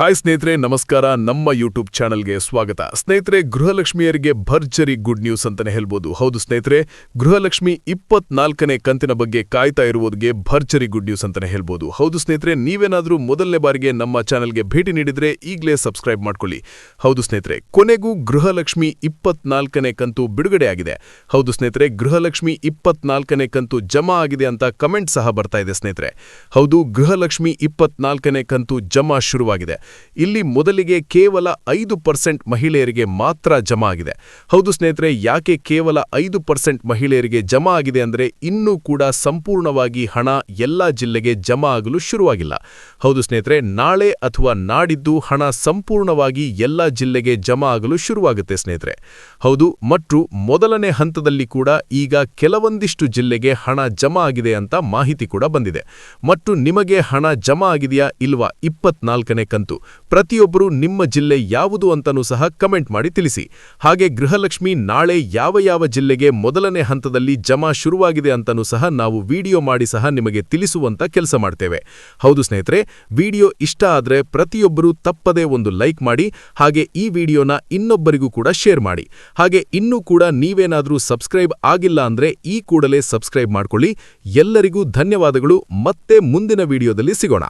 Hi ಸ್ನೇಹಿತರೆ, ನಮಸ್ಕಾರ. ನಮ್ಮ ಯೂಟ್ಯೂಬ್ ಚಾನಲ್ಗೆ ಸ್ವಾಗತ. ಸ್ನೇಹಿತರೆ, ಗೃಹಲಕ್ಷ್ಮಿಯರಿಗೆ ಭರ್ಜರಿ ಗುಡ್ ನ್ಯೂಸ್ ಅಂತಲೇ ಹೇಳ್ಬೋದು. ಹೌದು ಸ್ನೇಹಿತರೆ, ಗೃಹಲಕ್ಷ್ಮಿ ಇಪ್ಪತ್ನಾಲ್ಕನೇ ಕಂತಿನ ಬಗ್ಗೆ ಕಾಯ್ತಾ ಇರುವುದಕ್ಕೆ ಭರ್ಜರಿ ಗುಡ್ ನ್ಯೂಸ್ ಅಂತಲೇ ಹೇಳ್ಬೋದು. ಹೌದು ಸ್ನೇಹಿತರೆ, ನೀವೇನಾದರೂ ಮೊದಲನೇ ಬಾರಿಗೆ ನಮ್ಮ ಚಾನಲ್ಗೆ ಭೇಟಿ ನೀಡಿದರೆ ಈಗಲೇ ಸಬ್ಸ್ಕ್ರೈಬ್ ಮಾಡ್ಕೊಳ್ಳಿ. ಹೌದು ಸ್ನೇಹಿತರೆ, ಕೊನೆಗೂ ಗೃಹಲಕ್ಷ್ಮಿ ಇಪ್ಪತ್ನಾಲ್ಕನೇ ಕಂತು ಬಿಡುಗಡೆ ಆಗಿದೆ ಹೌದು ಸ್ನೇಹಿತರೆ, ಗೃಹಲಕ್ಷ್ಮಿ ಇಪ್ಪತ್ನಾಲ್ಕನೇ ಕಂತು ಜಮಾ ಆಗಿದೆ ಅಂತ ಕಮೆಂಟ್ ಸಹ ಬರ್ತಾ ಇದೆ ಸ್ನೇಹಿತರೆ. ಹೌದು, ಗೃಹಲಕ್ಷ್ಮಿ ಇಪ್ಪತ್ನಾಲ್ಕನೇ ಕಂತು ಜಮಾ ಶುರುವಾಗಿದೆ. ಇಲ್ಲಿ ಮೊದಲಿಗೆ ಕೇವಲ ಐದು ಪರ್ಸೆಂಟ್ ಮಹಿಳೆಯರಿಗೆ ಮಾತ್ರ ಜಮಾ ಆಗಿದೆ. ಹೌದು ಸ್ನೇಹಿತರೆ, ಯಾಕೆ ಕೇವಲ ಐದು ಪರ್ಸೆಂಟ್ ಮಹಿಳೆಯರಿಗೆ ಜಮಾ ಆಗಿದೆ ಅಂದರೆ ಇನ್ನೂ ಕೂಡ ಸಂಪೂರ್ಣವಾಗಿ ಹಣ ಎಲ್ಲ ಜಿಲ್ಲೆಗೆ ಜಮಾ ಆಗಲು ಶುರುವಾಗಿಲ್ಲ. ಹೌದು ಸ್ನೇಹಿತರೆ, ನಾಳೆ ಅಥವಾ ನಾಡಿದ್ದು ಹಣ ಸಂಪೂರ್ಣವಾಗಿ ಎಲ್ಲ ಜಿಲ್ಲೆಗೆ ಜಮಾ ಆಗಲು ಶುರುವಾಗುತ್ತೆ ಸ್ನೇಹಿತರೆ. ಹೌದು, ಮತ್ತು ಮೊದಲನೇ ಹಂತದಲ್ಲಿ ಕೂಡ ಈಗ ಕೆಲವೊಂದಿಷ್ಟು ಜಿಲ್ಲೆಗೆ ಹಣ ಜಮಾ ಆಗಿದೆ ಅಂತ ಮಾಹಿತಿ ಕೂಡ ಬಂದಿದೆ. ಮತ್ತು ನಿಮಗೆ ಹಣ ಜಮಾ ಆಗಿದೆಯಾ ಇಲ್ವಾ ಇಪ್ಪತ್ನಾಲ್ಕನೇ ಕಂತು? ಪ್ರತಿಯೊಬ್ಬರು ನಿಮ್ಮ ಜಿಲ್ಲೆ ಯಾವುದು ಅಂತನೂ ಸಹ ಕಮೆಂಟ್ ಮಾಡಿ ತಿಳಿಸಿ. ಹಾಗೆ ಗೃಹಲಕ್ಷ್ಮಿ ನಾಳೆ ಯಾವ ಯಾವ ಜಿಲ್ಲೆಗೆ ಮೊದಲನೇ ಹಂತದಲ್ಲಿ ಜಮಾ ಶುರುವಾಗಿದೆ ಅಂತನೂ ಸಹ ನಾವು ವಿಡಿಯೋ ಮಾಡಿ ಸಹ ನಿಮಗೆ ತಿಳಿಸುವಂತ ಕೆಲಸ ಮಾಡ್ತೇವೆ. ಹೌದು ಸ್ನೇಹಿತರೆ, ವಿಡಿಯೋ ಇಷ್ಟ ಆದ್ರೆ ಪ್ರತಿಯೊಬ್ಬರೂ ತಪ್ಪದೇ ಒಂದು ಲೈಕ್ ಮಾಡಿ, ಹಾಗೆ ಈ ವಿಡಿಯೋನ ಇನ್ನೊಬ್ಬರಿಗೂ ಕೂಡ ಶೇರ್ ಮಾಡಿ. ಹಾಗೆ ಇನ್ನೂ ಕೂಡ ನೀವೇನಾದರೂ ಸಬ್ಸ್ಕ್ರೈಬ್ ಆಗಿಲ್ಲ ಅಂದ್ರೆ ಈ ಕೂಡಲೇ ಸಬ್ಸ್ಕ್ರೈಬ್ ಮಾಡ್ಕೊಳ್ಳಿ. ಎಲ್ಲರಿಗೂ ಧನ್ಯವಾದಗಳು. ಮತ್ತೆ ಮುಂದಿನ ವಿಡಿಯೋದಲ್ಲಿ ಸಿಗೋಣ.